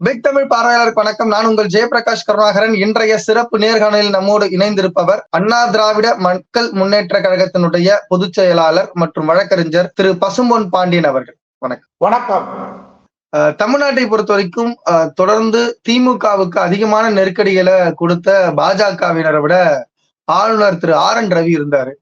Big Tamil பார்வையாளருக்கு வணக்கம். நான் உங்கள் ஜெயபிரகாஷ் கருணாகரன். இன்றைய சிறப்பு நேர்காணலில் நம்மோடு இணைந்திருப்பவர் அண்ணா திராவிட மக்கள் முன்னேற்ற கழகத்தினுடைய பொதுச் செயலாளர் மற்றும் வழக்கறிஞர் திரு பசும்பொன் பாண்டியன் அவர்கள். வணக்கம். வணக்கம். தமிழ்நாட்டை பொறுத்த வரைக்கும் தொடர்ந்து திமுகவுக்கு அதிகமான நெருக்கடிகளை கொடுத்த பாஜகவினரை விட ஆளுநர் திரு ஆர் என் ரவி இருந்தாரு.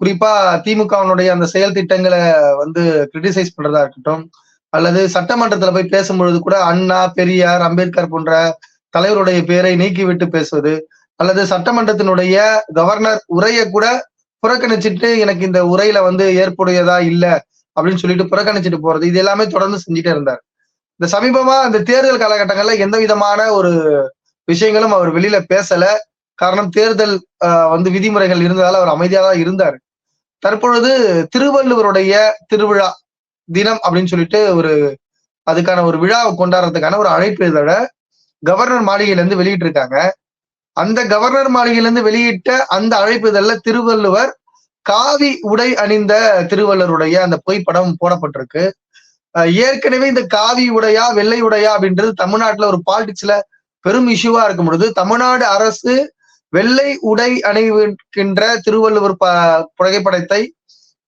குறிப்பா திமுகவினுடைய அந்த செயல் திட்டங்களை வந்து கிரிட்டிசைஸ் பண்றதா இருக்கட்டும் அல்லது சட்டமன்றத்துல போய் பேசும்பொழுது கூட அண்ணா பெரியார் அம்பேத்கர் போன்ற தலைவருடைய பேரை நீக்கிவிட்டு பேசுவது அல்லது சட்டமன்றத்தினுடைய கவர்னர் உரையை கூட புறக்கணிச்சிட்டு எனக்கு இந்த உரையில வந்து ஏற்புடையதா இல்ல அப்படின்னு சொல்லிட்டு புறக்கணிச்சிட்டு போறது இது எல்லாமே தொடர்ந்து செஞ்சுட்டே இருந்தார். இந்த சமீபமா இந்த தேர்தல் காலகட்டங்கள்ல எந்த விதமான ஒரு விஷயங்களும் அவர் வெளியில பேசல. காரணம் தேர்தல் வந்து விதிமுறைகள் இருந்ததால அவர் அமைதியாக தான் இருந்தார். தற்பொழுது திருவள்ளுவருடைய திருவிழா தினம் அப்படின்னு சொல்லிட்டு ஒரு அதுக்கான ஒரு விழாவை கொண்டாடுறதுக்கான ஒரு அழைப்பு இதோட கவர்னர் மாளிகையில இருந்து வெளியிட்டு இருக்காங்க அந்த கவர்னர் மாளிகையில இருந்து வெளியிட்ட அந்த அழைப்பு இதழில் திருவள்ளுவர் காவி உடை அணிந்த திருவள்ளுவருடைய அந்த புகைப்படம் போடப்பட்டிருக்கு. ஏற்கனவே இந்த காவி உடையா வெள்ளை உடையா அப்படின்றது தமிழ்நாட்டுல ஒரு பாலிடிக்ஸ்ல பெரும் இஷ்யூவா இருக்கும் பொழுது தமிழ்நாடு அரசு வெள்ளை உடை அணிவிக்கின்ற திருவள்ளுவர் ப புகைப்படத்தை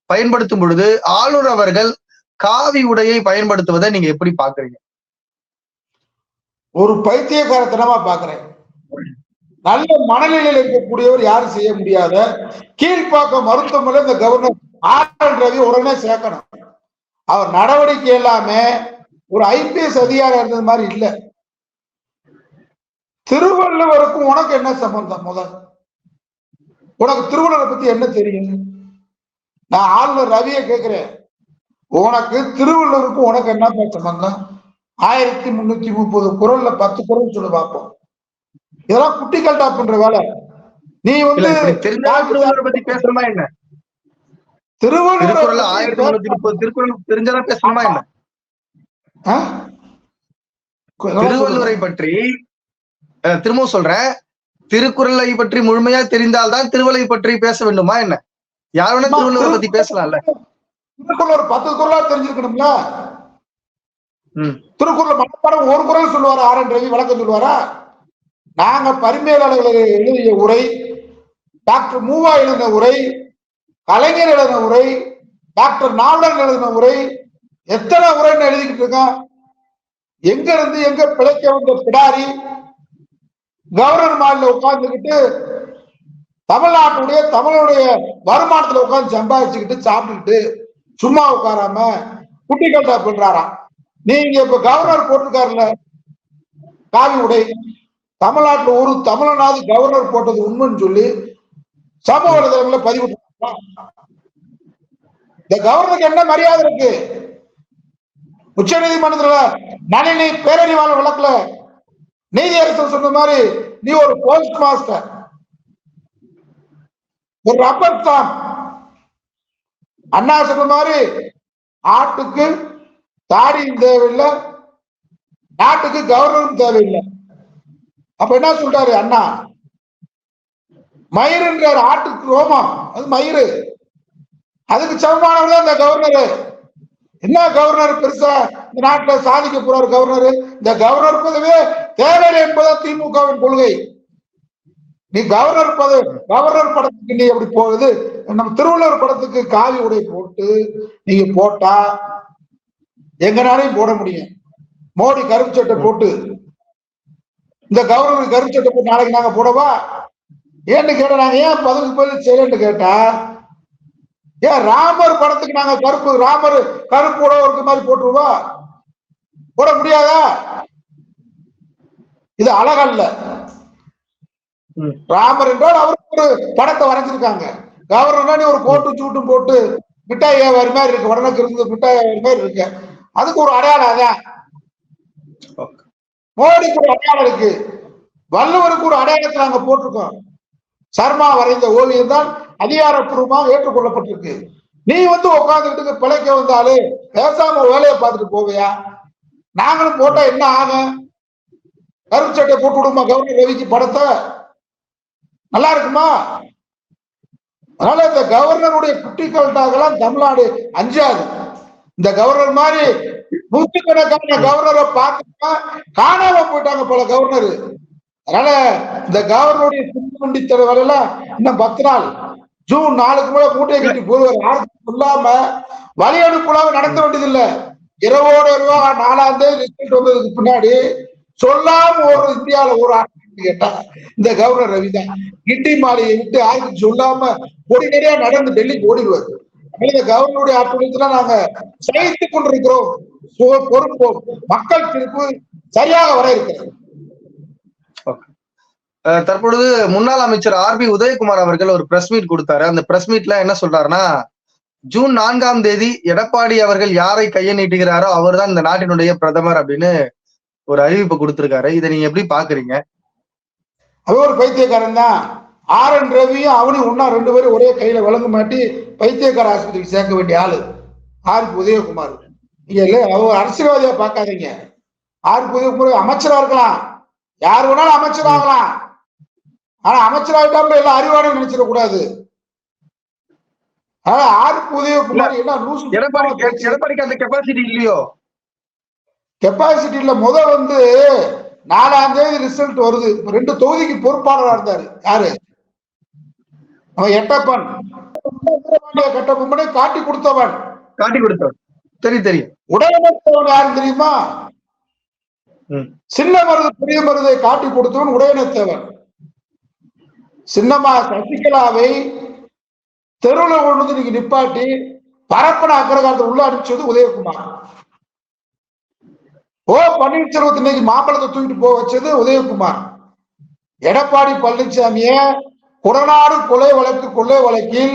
பயன்படுத்தும் பொழுது ஆளுநர் அவர்கள் காவி உடையை பயன்படுத்துவதை நீங்க எப்படி பாக்குறீங்க ஒரு பைத்தியக்காரத்தனமா பாக்குறேன் நல்ல மனநிலையில் இருக்கக்கூடியவர் யாரும் செய்ய முடியாத கீழ்ப்பாக்கம் மருத்துவமனை இந்த கவர்னர் ஆர் என் ரவி உடனே சேர்க்கணும். அவர் நடவடிக்கை எல்லாமே ஒரு ஐபிஎஸ் அதிகாரி இருந்தது மாதிரி இல்ல. திருவள்ளுவருக்கும் உனக்கு என்ன சம்பந்தம் முதல்? உனக்கு திருவள்ளுவரை பத்தி என்ன தெரியும்? நான் ஆளுநர் ரவியை கேட்கிறேன். உனக்கு திருவள்ளுவருக்கும் உனக்கு என்ன சம்பந்தம்? ஆயிரத்தி முன்னூத்தி முப்பது குரல்ல பத்து குரல் சொல்லு பார்ப்போம் இதெல்லாம் குட்டி கல்டா பண்ற வேலை. நீ வந்து திருவள்ளுவரை பத்தி பேசணுமா என்ன? திருவள்ளுவர் ஆயிரத்தி முன்னூத்தி முப்பது திருக்குறள் தெரிஞ்சாலும் பேசணுமா என்ன? திருவள்ளுவரை பற்றி திரும்பவும் சொல்றேன். திருக்குறளை பற்றி முழுமையா தெரிந்தால்தான் திருவள்ளுவை பற்றி பேச வேண்டுமா என்ன? யார் வேணா திருவள்ளுவரை பத்தி பேசலாம்ல. திருக்குறள் பத்து குரலா தெரிஞ்சிருக்கணும்ல? திருக்குறள் மனப்பாடம் ஒரு குரல் சொல்லுவாரா ஆர் என் ரவி? வழக்கம் சொல்லுவாரா? நாங்க பரிமையாளர்கள் எழுதிய உரை டாக்டர் மூவா எழுதின உரை கலைஞர் எழுதின உரை டாக்டர் நாவலர் எழுதின உரை எத்தனை உரைன்னு எழுதிக்கிட்டு இருக்கோம்? எங்க இருந்து எங்க பிழைக்க வந்த பிடாரி கவர்னர் மாநில உட்கார்ந்துக்கிட்டு தமிழ்நாட்டுடைய தமிழுடைய வருமானத்துல உட்கார்ந்து சம்பாதிச்சுக்கிட்டு சாப்பிட்டுக்கிட்டு சும்மா உட்காராம குட்டி கட்டா பண்றாராம் நீங்க இப்ப கவர்னர் போட்டிருக்காருல்ல காவி உடை தமிழ்நாட்டுல ஒரு தமிழனாவது கவர்னர் போட்டது உண்மைன்னு சொல்லி சமூக வலைதளங்கள்ல பதிவு இந்த கவர்னருக்கு என்ன மரியாதை இருக்கு? உச்ச நீதிமன்றத்துல நளினி பேரறிவாளர் வழக்குல நீதியரசர் சொன்ன மாதிரி நீ ஒரு போஸ்ட் மாஸ்டர் ஒரு ரப்பர் ஸ்டாம்ப் அண்ணா சொன்ன மாதிரி ஆட்டுக்கு தாடியும் தேவையில்லை நாட்டுக்கு கவர்னரும் தேவையில்லை. அப்ப என்ன சொல்றாரு அண்ணா? மயிருன்றாரு ஆட்டுக்கு ரோமம் அது மயிறு. அதுக்கு சமமானவர் தான் இந்த கவர்னர். என்ன கவர்னர் பெருசா? இந்த நாட்டில் சாதிக்க போறாரு கவர்னர். இந்த கவர்னர் பதவியே தேவையில்லை என்பதா திமுகவின் கொள்கை. நீ கவர்னர் பத கவர்னர் படத்துக்கு நீ எப்படி போகுது? நம்ம திருவள்ளுவர் படத்துக்கு காவி உடை போட்டு நீங்க போட்டா எங்கனாலையும் போட முடியும். மோடி கருப்பு சட்டை போட்டு இந்த கவர்னர் கருப்பு சட்டை போட்டு நாளைக்கு நாங்க போடவா? ஏன்னு கேட்டா நாங்க ஏன் பதவி பதில் செய்யலன்னு கேட்டா ஏன் ராமர் படத்துக்கு நாங்க கருப்பு ராமர் கருப்பு உடை இருக்க மாதிரி போட்டுருவா? போட முடியாதா? இது அழகல்ல. ராமர் என்றால் அவருக்கு ஒரு படத்தை வரைஞ்சிருக்காங்க. கவர்னர் நீ ஒரு கோட்டு சூட்டும் போட்டு மிட்டாய் வியாபாரி மாதிரி இருக்கு. உடனுக்கு இருந்து மிட்டாய் வியாபாரி மாதிரி இருக்கு. அதுக்கு ஒரு அடையாளம் அதான். மோடிக்கு ஒரு அடையாளம் இருக்கு. வள்ளுவருக்கு ஒரு அடையாளத்தை நாங்க போட்டிருக்கோம். சர்மா வரைந்த ஓவியம் தான் அதிகாரப்பூர்வமாக ஏற்றுக்கொள்ளப்பட்டிருக்கு. நீ வந்து உட்காந்துக்கிட்டு பிழைக்க வந்தாலே பேசாம வேலையை பார்த்துட்டு போவியா? நாங்களும் போட்டா என்ன ஆகும்? கருப்பு சட்டை போட்டு விடுமா கவர்னர் ரவிக்கு படத்தை? நல்லா இருக்குமா? அதனால இந்த கவர்னருடைய குட்டி தமிழ்நாடு அஞ்சாது. இந்த கவர்னர் மாதிரி நூற்றுக்கணக்கான கவர்னரை பார்த்தா காணாம போயிட்டாங்க பல கவர்னர். அதனால இந்த கவர்னருடைய சிந்துமண்டி தலைவரெல்லாம் இன்னும் பத்து நாள் ஜூன் நாளுக்கு மேல மூட்டையை கட்டி போடுவார். யாருக்கும் சொல்லாம வழி அனுப்புலாம நடத்த வேண்டியதில்லை. இருபது ரூபா நாலாம் தேதி ரிசல்ட் வந்ததுக்கு பின்னாடி சொல்லாம ஒரு இந்தியாவில ஒரு கேட்டா இந்த கவர்னர் ரவி தான் கிண்டி மாலையை விட்டு யாருக்கும் சொல்லாம பொடி நிறையா நடந்து டெல்லிக்கு ஓடிடுவார். இந்த கவர்னருடைய ஆட்சியத்துல நாங்க சகித்துக் கொண்டிருக்கிறோம். பொறுப்போம். மக்கள் தீர்ப்பு சரியாக வர இருக்கிறது. தற்பொழுது முன்னாள் அமைச்சர் ஆர் பி உதயகுமார் அவர்கள் ஒரு பிரஸ் மீட் கொடுத்தாரு. அந்த பிரஸ் மீட்ல என்ன சொல்றாருன்னா ஜூன் நான்காம் தேதி எடப்பாடி அவர்கள் யாரை கையை நீட்டுகிறாரோ அவர்தான் இந்த நாட்டினுடைய பிரதமர் அப்படின்னு ஒரு அறிவிப்பு கொடுத்திருக்காரு. இதை நீங்க எப்படி பாக்குறீங்க அவன் ஒரு பைத்தியக்காரன் தான். ஆர் என் ரவியும் அவனையும் ஒன்னா ரெண்டு பேரும் ஒரே கையில வழங்க மாட்டி பைத்தியக்கார ஆஸ்பத்திரிக்கு சேர்க்க வேண்டிய ஆளு. ஆருக்கு உதயகுமார். நீங்க இல்ல அவர் அரசியல்வாதியா பார்க்காதீங்க. ஆருக்கு உதயகுமார் அமைச்சரா இருக்கலாம். யார் வேணாலும் அமைச்சர் ஆகலாம். ஆனா அமைச்சராயிட்டாலும் எல்லாம் அறிவானு நினைச்சிட கூடாது. ஆனா ஆருக்கு உதயகுமார் என்ன லூசு எடப்பாடி எடப்பாடிக்கு அந்த கெப்பாசிட்டி இல்லையோ? கெப்பாசிட்டியில முத வந்து நாலாம் தேதி ரிசல்ட் வருது. இப்ப ரெண்டு தொகுதிக்கு பொறுப்பாளரா இருந்தாரு. யாரு? அவன் எட்டப்பன். கட்டப்பொம்மனை காட்டி கொடுத்தவன். காட்டி கொடுத்தார் தெரியும் தெரியும். உடையனத்தவன் யாரு தெரியுமா. சின்ன மருது பெரிய மருதை காட்டி கொடுத்தவன் உடையனத்தவன் சின்னம்மா சசிகலாவை தெருவில் கொண்டு வந்து நீங்க நிப்பாட்டி பரப்பன அக்கிரகாரத்தை உள்ள அனுப்பிச்சது உதயகுமார். ஓ பன்னீர்செல்வத்தை இன்னைக்கு மாம்பழத்தை தூக்கிட்டு போக வச்சது உதயகுமார். எடப்பாடி பழனிசாமிய புறநாடு கொலை வழக்கு கொள்ளை வழக்கில்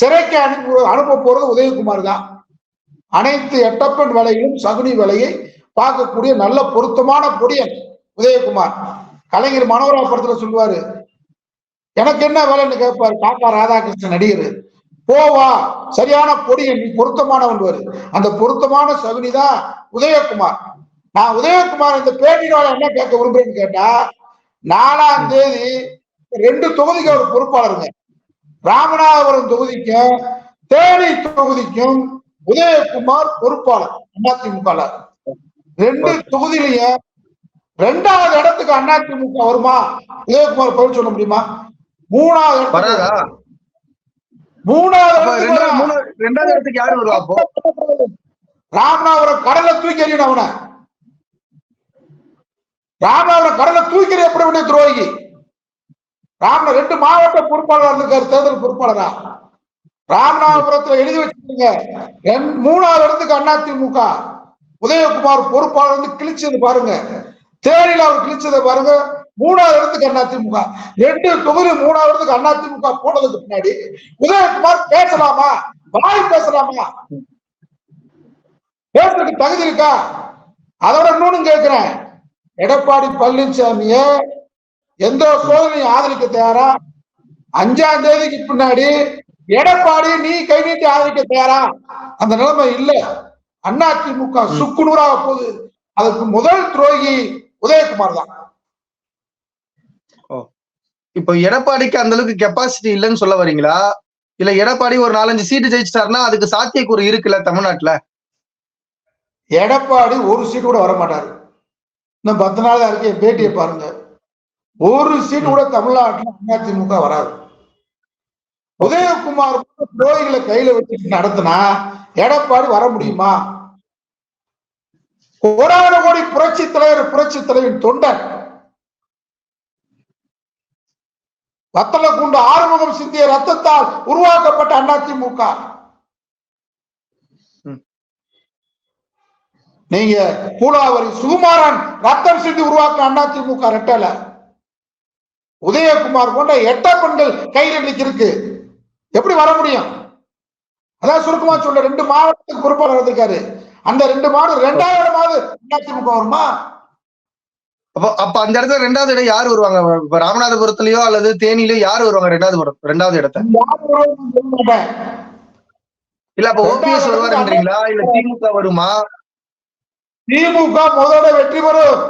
சிறைக்கு அனுப்பி அனுப்ப போறது உதயகுமார் தான். அனைத்து எட்டப்பன் வேலையிலும் சகுனி வேலையை பார்க்கக்கூடிய நல்ல பொருத்தமான பொடியன் உதயகுமார். கலைஞர் மனோரா படத்துல சொல்லுவாரு எனக்கு என்ன வேலைன்னு கேட்பாரு காக்கா ராதாகிருஷ்ணன் நடிகர். போவா சரியான பொடியன் நீ பொருத்தமானவன் அந்த பொருத்தமான சகுனி தான் உதயகுமார். நான் உதயகுமார் இந்த பேட்டினால என்ன கேட்க விரும்புறேன்னு கேட்டா நாலாம் தேதி ரெண்டு தொகுதிக்கு அவர் பொறுப்பாளருங்க. ராமநாதபுரம் தொகுதிக்கும் தேனி தொகுதிக்கும் உதயகுமார் பொறுப்பாளர் அதிமுக ரெண்டு தொகுதியிலையும் ரெண்டாவது இடத்துக்கு அதிமுக வருமா? உதயகுமார் பதில் சொல்ல முடியுமா? மூணாவது மூணாவது ரெண்டாவது இடத்துக்கு யாரு வருவா ராமநாதபுரம் கடலை தூக்கி எறியணும் அவனை. ராமநாதபுரம் கடலை தூக்கி எப்படி வேண்டிய துரோகி? ராம ரெண்டு மாவட்ட பொறுப்பாளர் இருக்காரு தேர்தல் பொறுப்பாளரா? ராமநாதபுரத்துல எழுதி வச்சிருக்கீங்க. என் மூணாவது இடத்துக்கு அதிமுக உதயகுமார் பொறுப்பாளர் வந்து கிழிச்சது பாருங்க. தேனியில் அவர் கிழிச்சதை பாருங்க. மூணாவது இடத்துக்கு அதிமுக ரெண்டு தொகுதி மூணாவது இடத்துக்கு அதிமுக போனதுக்கு பின்னாடி உதயகுமார் பேசலாமா? வாய் பேசலாமா? பேசுறதுக்கு தகுதி இருக்கா? அதோட இன்னொன்னு கேட்கிறேன். எடப்பாடி பழனிசாமிய எந்த சோதனையும் ஆதரிக்க தயாரா? அஞ்சாம் தேதிக்கு பின்னாடி எடப்பாடி நீ கை நீட்டி ஆதரிக்க தயாரா? அந்த நிலைமை இல்ல. அதிமுக சுக்குநூறாக போகுது. அதுக்கு முதல் துரோகி உதயகுமார் தான். இப்போ எடப்பாடிக்கு அந்த அளவுக்கு கெப்பாசிட்டி இல்லைன்னு சொல்ல வரீங்களா? இல்ல எடப்பாடி ஒரு நாலஞ்சு சீட்டு ஜெயிச்சிட்டாருன்னா அதுக்கு சாத்தியக்கூறு இருக்குல்ல தமிழ்நாட்டுல? எடப்பாடி ஒரு சீட் கூட வர மாட்டாரு இன்னும் பத்து நாள் தான் இருக்கு. பேட்டியை பாருங்க. ஒரு சீட் கூட தமிழ்நாட்டுல அதிமுக வராது. உதயகுமார் துரோகிகளை கையில வச்சுட்டு நடத்தினா எடப்பாடி வர முடியுமா? கோடான கோடி புரட்சி தலைவர் புரட்சி தலைவர் தொண்டன் வத்தல குண்டு ஆறுமுகம் சிந்திய ரத்தத்தால் உருவாக்கப்பட்ட அதிமுக நீங்க பூலாவரி சுகுமாரன் ரத்தம் சிந்தி உருவாக்க அதிமுக ரெட்டல. உதயகுமார் போன்ற எட்ட பெண்கள் கையில் இன்னைக்கு இருக்கு. எப்படி வர முடியும்? அதான் சுருக்கமா சொல்ல ரெண்டு மாவட்டத்துக்கு பொறுப்பாளர் இருந்திருக்காரு அந்த ரெண்டு மாவட்டம் ரெண்டாயிரம் இடமாவது அதிமுக வருமா? அப்போ அப்ப அந்த இடத்துல ரெண்டாவது இடம் யார் வருவாங்க? இப்ப ராமநாதபுரத்துலயோ அல்லது தேனிலயோ யார் வருவாங்க ரெண்டாவது ரெண்டாவது இடத்த? இல்ல அப்ப ஓபிஎஸ் வருவாருன்றீங்களா? இல்ல திமுக வருமா? திமுக முதல்ல வெற்றி பெறும்.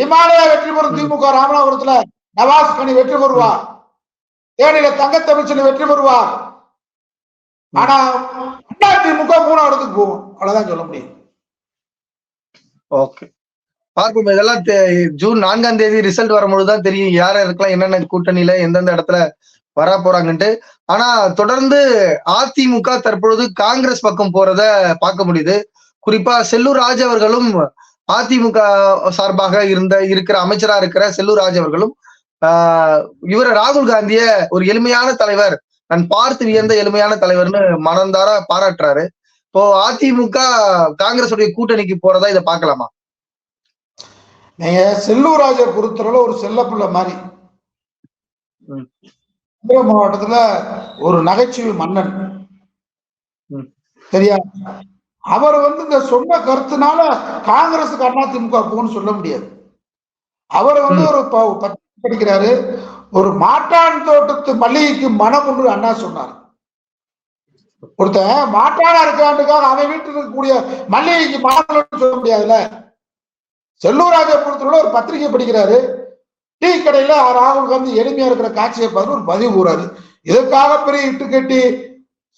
இமாலயா வெற்றி பெறும் திமுக ராமநாதபுரத்துல. நவாஸ் கனி வெற்றி பெறுவார். தேனியில தங்கத்தமிழ்ச்சன் வெற்றி பெறுவார். ஆனா அதிமுக மூணாவது இடத்துக்கு போகும். அவ்வளவுதான் சொல்ல முடியும். ஓகே. பார்ப்போம். இதெல்லாம் ஜூன் நான்காம் தேதி ரிசல்ட் வரும்பொழுதுதான் தெரியும். யார் யாருக்கெல்லாம் என்னென்ன கூட்டணியில எந்தெந்த இடத்துல வரா போறாங்கன்ட்டு ஆனா தொடர்ந்து அதிமுக தற்பொழுது காங்கிரஸ் பக்கம் போறத பார்க்க முடியுது. குறிப்பா செல்லூர் ராஜ் அவர்களும் அதிமுக சார்பாக இருந்த இருக்கிற அமைச்சரா இருக்கிற செல்லூர் ராஜ் அவர்களும் ஆஹ் இவர ராகுல் காந்திய ஒரு எளிமையான தலைவர் நான் பார்த்து வியந்த எளிமையான தலைவர்னு மனந்தார பாராட்டுறாரு. இப்போ அதிமுக காங்கிரஸ் உடைய கூட்டணிக்கு போறதா இதை பார்க்கலாமா? நீங்க செல்லூர் ராஜை பொறுத்தவரை ஒரு செல்லப்பிள்ளை மாதிரி. மாவட்டத்துல ஒரு நகைச்சுவை மன்னன். சரியா அவர் வந்து இந்த சொன்ன கருத்துனால காங்கிரஸுக்கு அண்ணா திமுக போன்னு சொல்ல முடியாது. அவர் வந்து. ஒரு ப- பத்திரிகை படிக்கிறாரு. ஒரு மாட்டான் தோட்டத்து மல்லிகைக்கு மனம் ஒன்று அண்ணா சொன்னார். ஒருத்தன் மாட்டானா இருக்காண்டுக்காக அவன் வீட்டில் இருக்கக்கூடிய மல்லிகைக்கு மனம் சொல்ல முடியாதுல்ல. செல்லூராஜை பொறுத்தவரை ஒரு பத்திரிகை படிக்கிறாரு. டீ கடையில ராகுல் காந்தி எளிமையா இருக்கிற காட்சியை பார்த்து ஒரு பதிவு கூறாரு. இதுக்காக பெரிய இட்டு கட்டி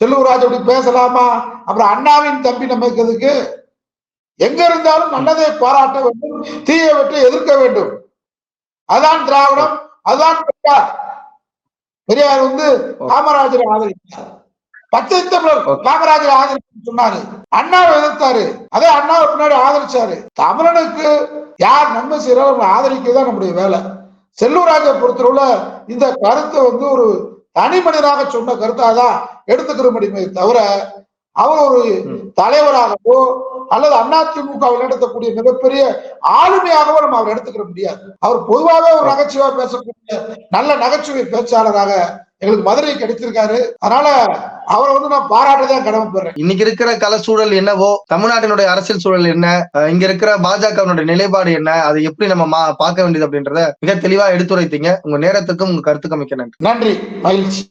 செல்லூராஜ் அப்படி பேசலாமா? அப்புறம் அண்ணாவின் தம்பி நமக்கு எங்க இருந்தாலும் நல்லதை பாராட்ட வேண்டும் தீயை விட்டு எதிர்க்க வேண்டும். அதான் திராவிடம் அதான் பெரியார். பெரியார் வந்து காமராஜரை ஆதரித்தார் பச்சை தமிழர். காமராஜரை ஆதரிச்சு சொன்னாரு. அண்ணாவை எதிர்த்தாரு. அதே அண்ணாவை பின்னாடி ஆதரிச்சாரு. தமிழனுக்கு யார் நன்மை அவங்களை ஆதரிக்கதான் நம்முடைய வேலை. செல்லூராஜை பொறுத்தவரை இந்த கருத்தை வந்து ஒரு தனி மனிதனாக சொன்ன கருத்தாதான் முடியுமே தவிர அவர் ஒரு. தலைவராகவோ அல்லது அதிமுக நடத்தக்கூடிய மிகப்பெரிய ஆளுமையாகவோ நம்ம அவர் எடுத்துக்கிற முடியாது அவர் பொதுவாகவே ஒரு நகைச்சுவையா பேசக்கூடிய நல்ல நகைச்சுவை பேச்சாளராக எங்களுக்கு மதுரை கிடைச்சிருக்காரு அதனால அவரை வந்து நான் பாராட்டதான் கடமைப்படுறேன். இன்னைக்கு இருக்கிற சூழல் என்னவோ தமிழ்நாட்டினுடைய அரசியல் சூழல் என்ன இங்க இருக்கிற பாஜகவினுடைய நிலைப்பாடு என்ன அதை எப்படி நம்ம பார்க்க வேண்டியது அப்படின்றத மிக தெளிவா எடுத்துரைத்தீங்க. உங்க நேரத்துக்கும் உங்க கருத்துக்கும் மிக்க நன்றி. நன்றி மகிழ்ச்சி.